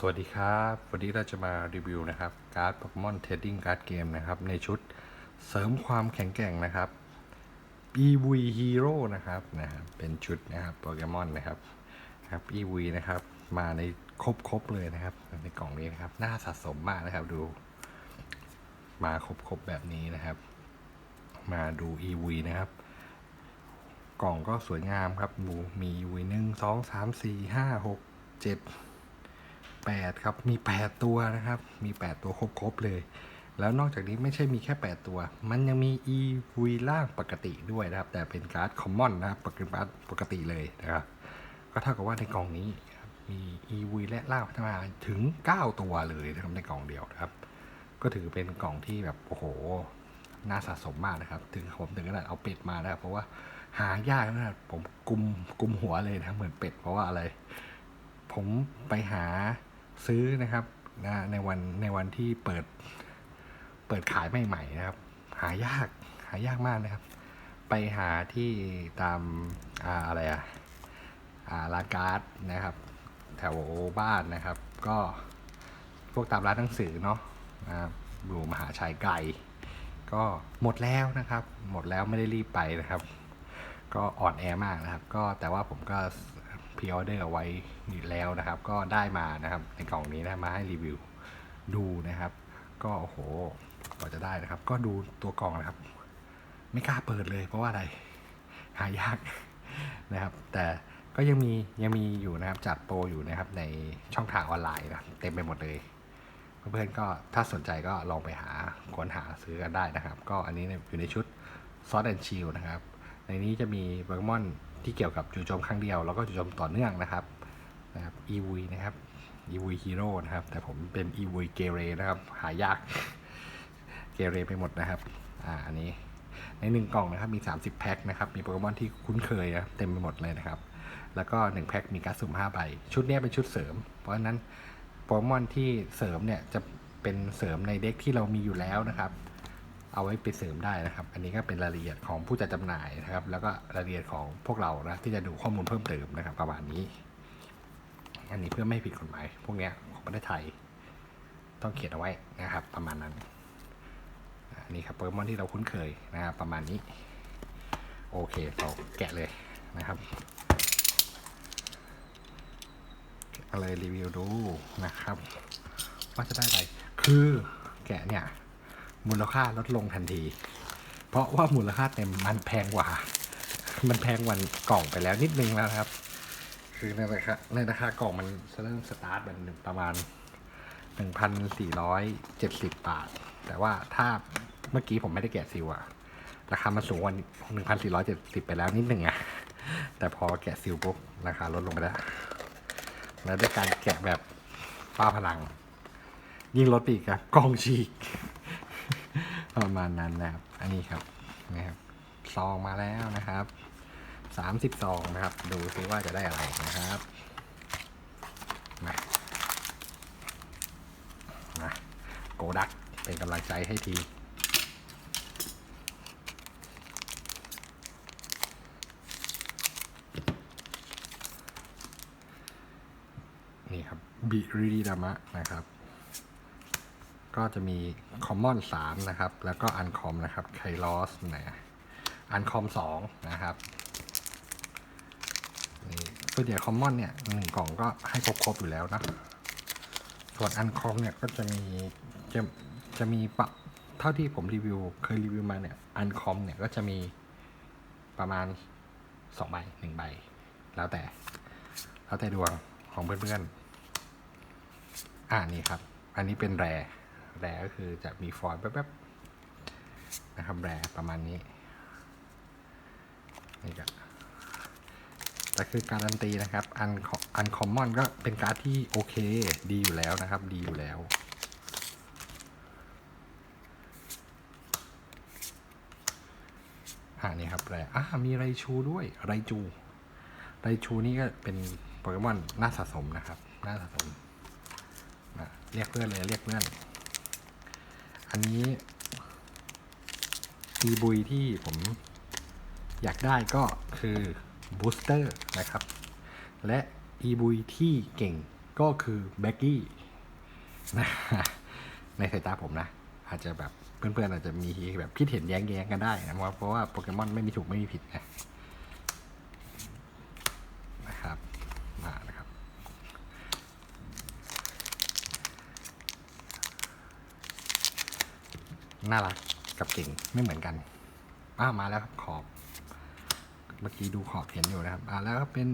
สวัสดีครับ วันนี้เราจะมารีวิวนะครับ การ์ดโปเกมอนเทดดิ้งการ์ดเกมนะครับ ในชุดเสริมความแข็งแกร่งนะครับ EV Hero นะครับนะครับเป็นชุดนะครับโปเกมอนนะครับครับ EV นะครับมาในครบครบๆเลยนะครับ ในกล่องนี้นะครับ น่าสะสมมากนะครับดู มาครบครบๆแบบนี้นะครับ มาดู EV นะครับกล่องก็สวยงามครับดูมี EV หนึ่งสองสามสี่ห้าหกเจ็ด แปดครับ มีแปดตัวนะครับ มีแปดตัวครบๆเลย แล้วนอกจากนี้ไม่ใช่มีแค่แปดตัว มันยังมี e v ล่างปกติด้วยนะครับ แต่เป็นการ์ดคอมมอนนะครับปกติปกติเลยนะครับ ก็เท่ากับว่าในกล่องนี้มี e v และล่างพัฒนาถึง 9 ตัวเลยนะครับในกล่องเดียวนะครับ ก็ถือเป็นกล่องที่แบบโอ้โหน่าสะสมมากนะครับ ถึงผมถึงขนาดเอาเป็ดมานะครับ เพราะว่าหายากนะครับผมกุมกุมหัวเลยนะเหมือนเป็ดเพราะว่าอะไร ผมไปหา ซื้อนะครับนะในวันในวันที่เปิดเปิดขายใหม่ๆนะครับ หายากหายากมากนะครับ ไปหาที่ตามอาอะไรอะอาร้านการ์ดนะครับ แถวบ้านนะครับ ก็พวกตามร้านหนังสือเนาะนะครับอยู่มหาชัยไกลก็หมดแล้วนะครับ หมดแล้วไม่ได้รีบไปนะครับ ก็อ่อนแอมากนะครับ ก็แต่ว่าผมก็ พ r ออเดอร์เอาไว้อยู่แล้วนะครับ ก็ได้มานะครับในกล่องนี้นะมาให้รีวิวดูนะครับ ก็โอ้โหกว่าจะได้นะครับ ก็ดูตัวกล่องนะครับ ไม่กล้าเปิดเลย เพราะว่าอะไรหายากนะครับ แต่ก็ยังมียังมีอยู่นะครับจัดโปรอยู่นะครับในช่องทางออนไลน์นะเต็มไปหมดเลย เพื่อนๆก็ถ้าสนใจก็ลองไปหาค้นหาซื้อกันได้นะครับ ก็อันนี้อยู่ในชุดซอสแอนชิลนะครับ ในนี้จะมีโปเกมอน ที่เกี่ยวกับจู่โจมครั้งเดียว แล้วก็จู่โจมต่อเนื่องนะครับนะครับ EV นะครับ EV Hero นะครับ แต่ผมเป็น EV เกเรนะครับ หายากเกเรไปหมดนะครับอ่าอันนี้ในหนึ่งกล่องนะครับมี 30 แพ็คนะครับมีโปเกมอนที่คุ้นเคยนะเต็มไปหมดเลยนะครับ แล้วก็ 1 แพ็คมีการดสุ่ม5ใบชุดนี้เป็นชุดเสริม เพราะฉะนั้นโปเกมอนที่เสริมเนี่ยจะเป็นเสริมในเด็กที่เรามีอยู่แล้วนะครับ เอาไว้ไปเสริมได้นะครับ อันนี้ก็เป็นรายละเอียดของผู้จัดจำหน่ายนะครับ แล้วก็รายละเอียดของพวกเรานะที่จะดูข้อมูลเพิ่มเติมนะครับ ประมาณนี้ อันนี้เพื่อไม่ผิดกฎหมายพวกเนี้ยของประเทศไทย ต้องเขียนเอาไว้นะครับ ประมาณนั้นอันนี้ครับโปเกมอนที่เราคุ้นเคยนะครับประมาณนี้โอเคเราแกะเลยนะครับอะไรรีวิวดูนะครับ ว่าจะได้อะไร คือแกะเนี่ย มูลค่าลดลงทันที เพราะว่ามูลค่าเต็มมันแพงกว่า มันแพงว่ากล่องไปแล้วนิดนึงแล้วครับ คือในราคาในราคากล่องมันเริ่มสตาร์ทเป็นประมาณ 1,470 บาท แต่ว่าถ้าเมื่อกี้ผมไม่ได้แกะซิลอะราคามันสูงว่า1,470 ไปแล้วนิดหนึ่งอะแต่พอแกะซิลปุ๊บราคาลดลงไปแล้ว แล้วด้วยการแกะแบบป้าพลัง ยิ่งลดไปอีกครับกล่องฉีก ประมาณนั้นนะครับ อันนี้ครับนะครับซองมาแล้วนะครับสามสิบซองนะครับ ดูซิว่าจะได้อะไรนะครับมามาโกดักเป็นกำลังใจให้ทีนี่ครับบิริดิดามะนะครับ ก็จะมีคอมมอน3นะครับ แล้วก็อันคอมนะครับไคลอสนะอันคอม2นะครับนี่ส่วนใหญ่คอมมอนเนี่ยหนึ่งกล่องก็ให้ครบๆอยู่แล้วนะ ส่วนอันคอมเนี่ยก็จะมีจะจะมีปะเท่าที่ผมรีวิวเคยรีวิวมาเนี่ยอันคอมเนี่ยก็จะมีประมาณ2ใบ1ใบ แล้วแต่แล้วแต่ดวงของเพื่อนๆอ่านี่ครับ อันนี้เป็นแร แรก็คือจะมีฟอยล์แป๊บๆนะครับแรประมาณนี้นี่ก็แต่คือการันตีนะครับอันอันคอมมอนก็เป็นการ์ดที่โอเคดีอยู่แล้วนะครับ ดีอยู่แล้วอ่านี่ครับแรอ่ามีไรชูด้วยไรจูไรชูนี่ก็เป็นโปเกมอนน่าสะสมนะครับ น่าสะสมะเรียกเพื่อนเลยเรียกเพื่อน อันนี้อีบุยที่ผมอยากได้ก็คือบูสเตอร์นะครับ และอีบุยที่เก่งก็คือเบกกี้นะในสายตาผมนะ อาจจะแบบเพื่อนๆอาจจะมีแบบคิดเห็นแย้งๆกันได้นะเพราะว่าโปเกมอนไม่มีถูกไม่มีผิดนะครับ มานะครับ น่ารักกับเก่งไม่เหมือนกันอ้ามาแล้วครับขอบ เมื่อกี้ดูขอบเห็นอยู่นะครับอ่าแล้วก็เป็น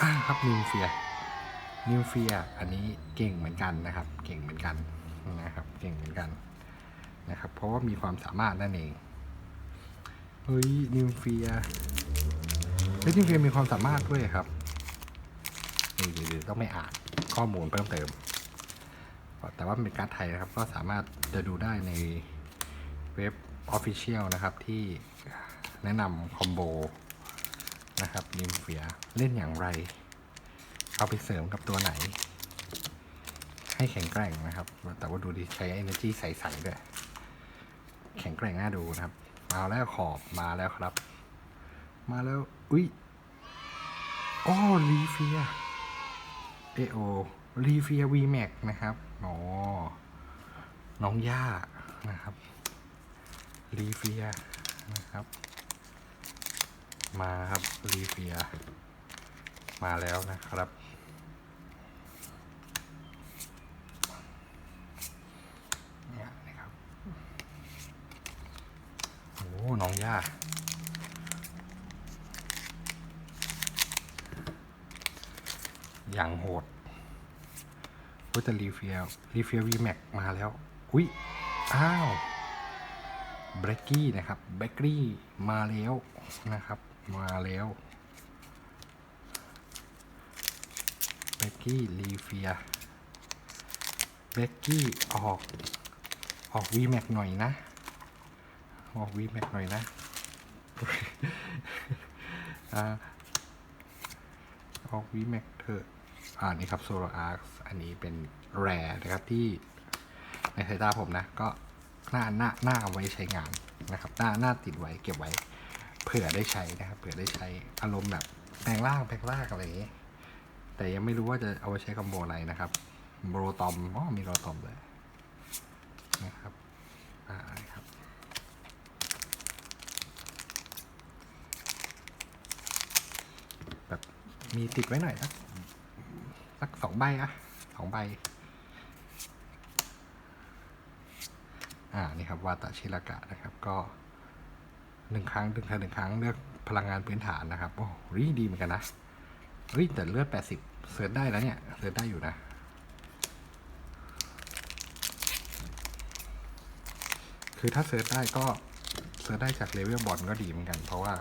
อ่าครับนิวเฟียนิวเฟียอันนี้เก่งเหมือนกันนะครับ เก่งเหมือนกันนะครับ เก่งเหมือนกันนะครับ เพราะว่ามีความสามารถนั่นเองเฮ้ยนิวเฟียเฮ้ยนิวเฟียมีความสามารถด้วยครับนี่เดี๋ยวต้องไม่อ่านข้อมูลเพิ่มเติม แต่ว่าเป็นการ์ดไทยนะครับ ก็สามารถจะดูได้ในเว็บ Official นะครับ ที่แนะนำคอมโบนะครับนิมเฟียเล่นอย่างไร เอาไปเสริมกับตัวไหน ให้แข็งแกร่งนะครับ แต่ว่าดูดีใช้ energy ใสๆด้วยแข็งแกร่งน่าดูนะครับ มาแล้วขอบมาแล้วครับ มาแล้ว อุ้ยอ๋อลีเฟียเอโอ รีเฟียวีแม็กนะครับโอ๋อน้องย่านะครับรีเฟียนะครับ มาครับรีเฟีย มาแล้วนะครับ เนี่ยนะครับโอ้น้องย่าอย่างโหด ก็จะรีเฟียรีเฟียวีแม็กมาแล้ว อุ้ย อ้าวเบรกกี้นะครับเบรกกี้มาแล้วนะครับ มาแล้วเบรกกี้รีเฟียเบรกกี้ออกออกวีแม็กหน่อยนะ ออกวีแม็กหน่อยนะออกวีแม็กเถอะ อ่านี่ครับโซลาร์อันนี้เป็นแรนะครับที่ในสายตาผมนะ ก็หน้าหน้าหน้าเอาไว้ใช้งานนะครับ หน้าหน้าติดไว้เก็บไว้ เผื่อได้ใช้นะครับ เผื่อได้ใช้อารมณ์แบบแปลงร่างแปลงร่างอะไรอย่างนี้แต่ยังไม่รู้ว่าจะเอาไว้ใช้คอมโบอะไรนะครับโรตอมอ๋อมีโรตอมเลยนะครับอ่าครับแบบมีติดไว้หน่อยสัก สักสองใบอะสองใบ อ่า นี่ครับ วาตาชิรากะนะครับ ก็หนึ่งครั้งหนึ่งครั้งหนึ่งครั้งเลือกพลังงานพื้นฐานนะครับ โอ้รีดีเหมือนกันนะเฮ้ยแต่เลือดแปดสิบเสิร์ชได้แล้วเนี่ย เสิร์ชได้อยู่นะ คือถ้าเสิร์ชได้ก็เสิร์ชได้จากเลเวลบอลก็ดีเหมือนกัน เพราะว่า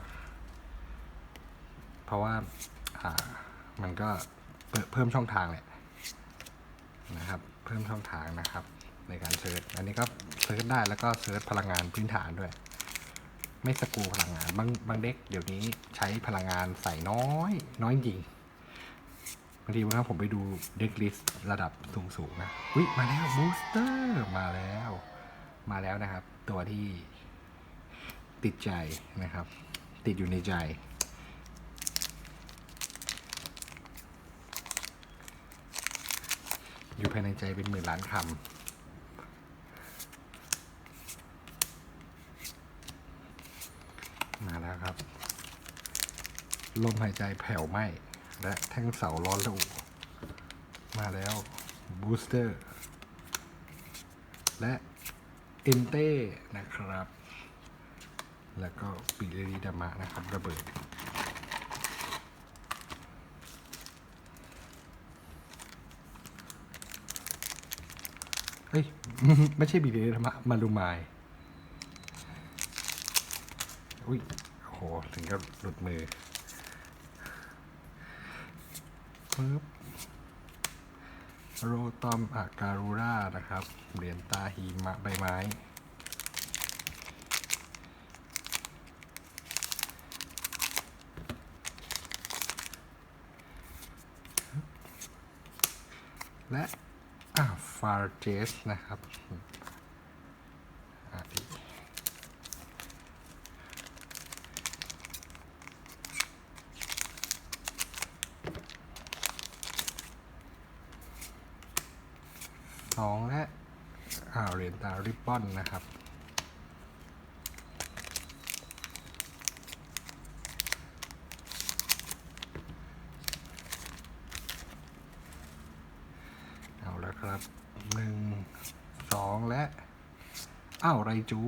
เพราะว่า อ่า มันก็ เพิ่มช่องทางแหละนะครับ เพิ่มช่องทางนะครับ ในการเซิร์ชอันนี้ก็เซิร์ชได้แล้วก็เซิร์ชพลังงานพื้นฐานด้วย ไม่สกูพลังงานบางบางเด็กเดี๋ยวนี้ใช้พลังงานใส่น้อย น้อยจริงบางทีว่าผมไปดูเด็กลิสระดับสูงสูงนะอุ้ยมาแล้วบูสเตอร์มาแล้ว มาแล้วนะครับ ตัวที่ติดใจนะครับ ติดอยู่ในใจ อยู่ภายในใจเป็นหมื่นล้านคำมาแล้วครับ ลมหายใจแผ่วไหมและแท่งเสาร้อนระอุมาแล้วบูสเตอร์และเอนเต้นะครับ แล้วก็ปิเรดีดามะนะครับ ระเบิด เฮ้ย ไม่ใช่บีเดธรรมะมารูมายอุ้ยโอ้โห ถึงกับหลุดมือปึ๊บโรตอมอาการูรานะครับ เหรียญตาหิมะใบไม้และ อ่า ฟาร์เจสนะครับสองและเหรียญตาริบบอนนะครับ จู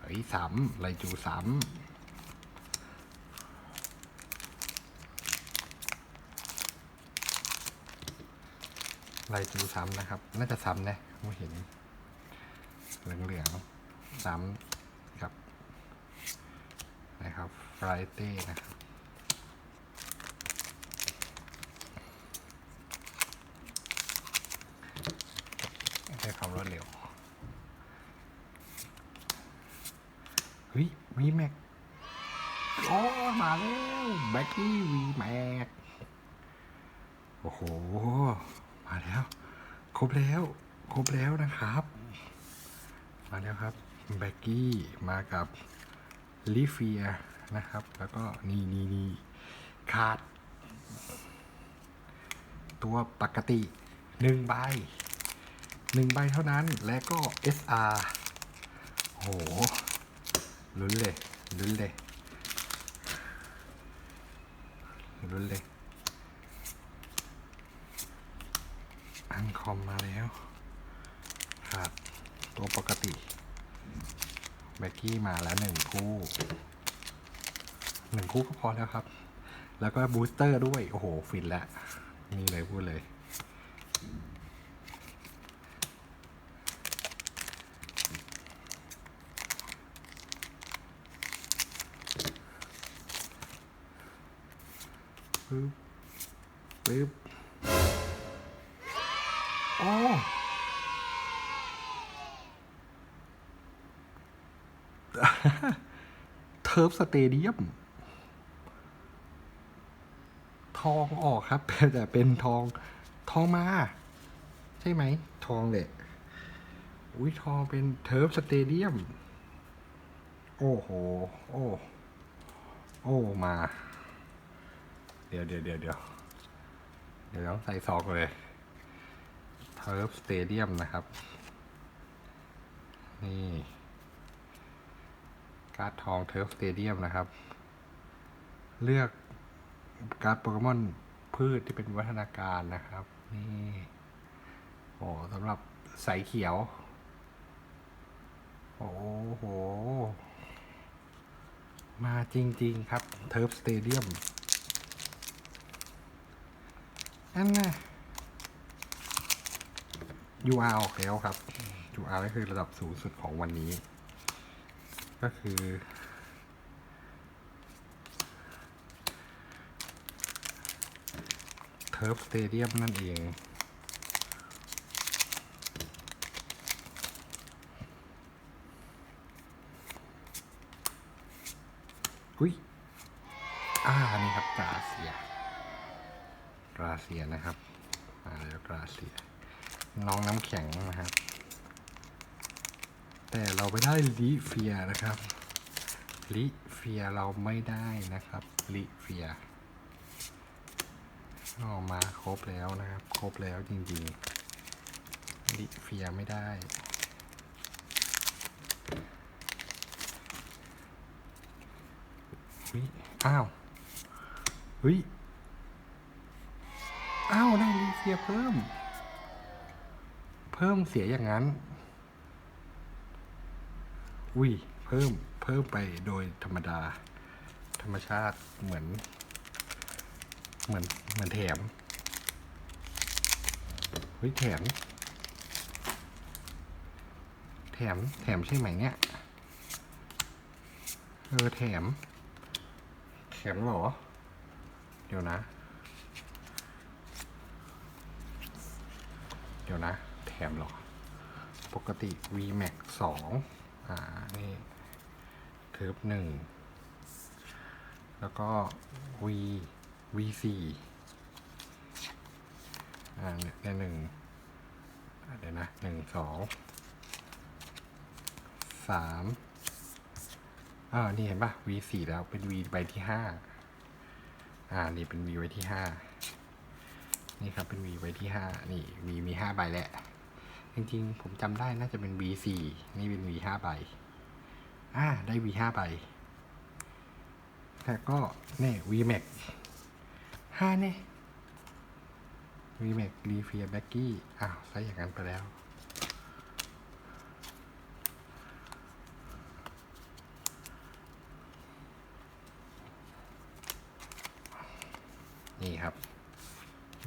เฮ้ยสามไรจูสามไรจูซ้ำนะครับ น่าจะซ้ำนะผม่เห็น เหลืองๆซ้ำครับ นะครับไรายเต้นะครับ ใช้ความรวดเร็ว เฮ้ย วีแม็กโอ้มาแล้วแบ็กกี้วีแม็กโอ้โห มาแล้ว ครบแล้ว ครบแล้วนะครับ มาแล้วครับแบ็กกี้มากับลิเฟียนะครับ แล้วก็นี่นี่นี่ขาด ตัวปกติหนึ่งใบหนึ่งใบเท่านั้น และก็ SR โห ลุ้นเลยลุ้นเลยลุ้นเลยอังคอมมาแล้วครับตัวปกติแบกกี้มาแล้วหนึ่งคู่หนึ่งคู่ก็พอแล้วครับ แล้วก็บูสเตอร์ด้วย โอ้โห ฟินแล้วนี่เลยพูดเลย ปึ๊บปึ๊บโอ้เทิร์ฟสเตเดียม ทองออกครับ แต่เป็นทองทองมา ใช่ไหม ทองเลยอุ้ยทองเป็นเทิร์ฟสเตเดียม โอ้โห โอ้ โอ้มาเดี๋ยวเดี๋ยวเดี๋ยวเดี๋ยวเดี๋ยวต้องใส่ซอกเลยเทิร์ฟสเตเดียมนะครับ นี่การ์ดทองเทิร์ฟสเตเดียมนะครับ เลือกการ์ดโปเกมอนพืชที่เป็นวัฒนาการนะครับ นี่โอ้สำหรับสายเขียว โอ้โห มาจริง ๆ ครับเทิร์ฟสเตเดียม นั่นไง UR ออกแล้วครับ UR ก็คือระดับสูงสุดของวันนี้ ก็คือ เทิร์ฟสเตเดียมนั่นเองอุ้ย อ่า นี่ครับกราเซีย กราเซียนะครับมาแล้วกราเซีย น้องน้ำแข็งนะครับ แต่เราไม่ได้ลิเฟียนะครับลิเฟียเราไม่ได้นะครับลิเฟียออกมาครบแล้วนะครับ ครบแล้วจริงๆลิเฟียไม่ได้เฮ้ยอ้าวเฮ้ย อ้าวได้รีเฟียเพิ่ม เพิ่มเสียอย่างนั้น อุ้ยเพิ่มเพิ่มไปโดยธรรมดา ธรรมชาติเหมือน เหมือนเหมือนแถมเฮ้ยแถม แถมแถมใช่ไหมเนี่ยเออแถมแถมเหรอ เดี๋ยวนะ ดี๋ยวนะ แถมหรอ ปกติ VMAX สองอ่า นี่เทิร์ฟหนึ่ง แล้วก็ V V สี่อ่าเนี่ยหนึ่งเดี๋ยวนะหนึ่งสองสามอ่านี่เห็นปะ V สี่แล้วเป็น V ใบที่ห้าอ่า นี่เป็น V ใบที่ห้า นี่ครับเป็น V ใบที่ห้านี่ V มีห้าใบแหละ จริงๆ ผมจำได้น่าจะเป็น V4 นี่เป็น V5 ใบอ่าได้ V5 ใบแต่ก็เนี่ย VMAX ห้าเนี่ย VMAX รีเฟียแบ็กกี้อ้าวใช้อย่างนั้นไปแล้ว นี่ครับ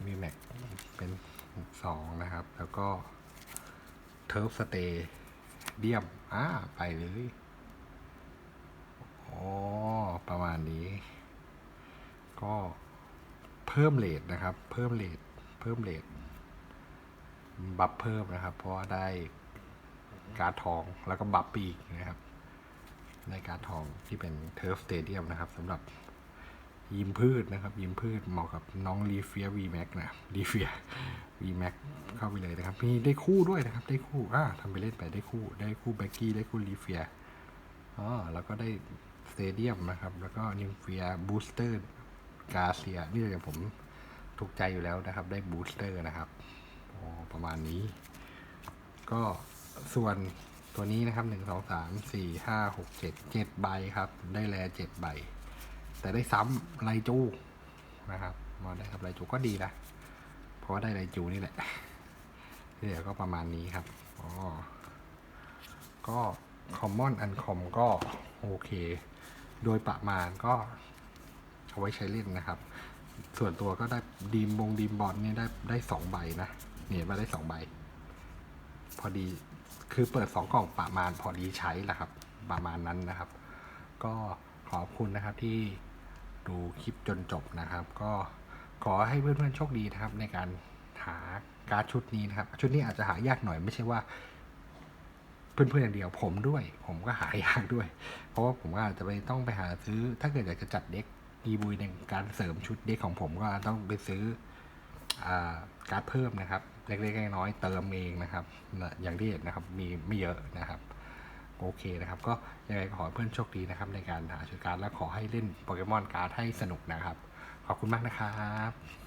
VMAX เป็นสองนะครับ แล้วก็เทิร์ฟสเตเดียมอ่าไปเลยอ๋อประมาณนี้ ก็เพิ่มเลทนะครับ เพิ่มเลทเพิ่มเลทบัฟเพิ่มนะครับ เพราะว่าได้การ์ดทองแล้วก็บัฟปีกนะครับได้การ์ดทองที่เป็นเทิร์ฟสเตเดียมนะครับสำหรับ ยิมพืชนะครับ ยิมพืชเหมาะกับน้องรีเฟียวีแม็กนะรีเฟียวีแม็กเข้าไปเลยนะครับ มีได้คู่ด้วยนะครับ ได้คู่อ่าทำไปเล่นไปได้คู่ ได้คู่แบ็กกี้ได้คู่รีเฟียอ๋อแล้วก็ได้สเตเดียมนะครับ แล้วก็นิมเฟียบูสเตอร์กาเซียนี่เลยผมถูกใจอยู่แล้วนะครับ ได้บูสเตอร์นะครับอ๋อประมาณนี้ ก็ส่วนตัวนี้นะครับหนึ่งสองสามสี่ห้าหกเจ็ดเจ็ดใบครับ ได้แลเจ็ดใบ แต่ได้ซ้ำไรจูนะครับมาได้ครับไรจูก็ดีนะเพราะว่าได้ไรจูนี่แหละที่เหลือก็ประมาณนี้ครับอ๋อก็คอมมอนอันคอมก็โอเค โดยประมาณก็เอาไว้ใช้เล่นนะครับ ส่วนตัวก็ได้ดีมบงดีมบอลนี่ได้ได้สองใบนะเนี่ยมาได้สองใบ พอดีคือเปิดสองกล่องประมาณพอดีใช้แหละครับ ประมาณนั้นนะครับ ก็ขอบคุณนะครับที่ ดูคลิปจนจบนะครับ ก็ขอให้เพื่อนๆโชคดีนะครับ ในการหาการ์ดชุดนี้นะครับ ชุดนี้อาจจะหายากหน่อยไม่ใช่ว่า เพื่อนๆอย่างเดียวผมด้วย ผมก็หายากด้วย เพราะว่าผมก็อาจจะไปต้องไปหาซื้อ ถ้าเกิดอยากจะจัดเด็กอีบุยในการเสริมชุดเด็กของผมก็ต้องไปซื้ออการ์ดเพิ่มนะครับ เล็กๆน้อยๆเติมเองนะครับ อย่างที่เห็นนะครับ มีไม่เยอะนะครับ โอเคนะครับ ก็ยังไงขอให้เพื่อนโชคดีนะครับในการหาชุดการ์ดและขอให้เล่นโปเกมอนการ์ดให้สนุกนะครับ ขอบคุณมากนะครับ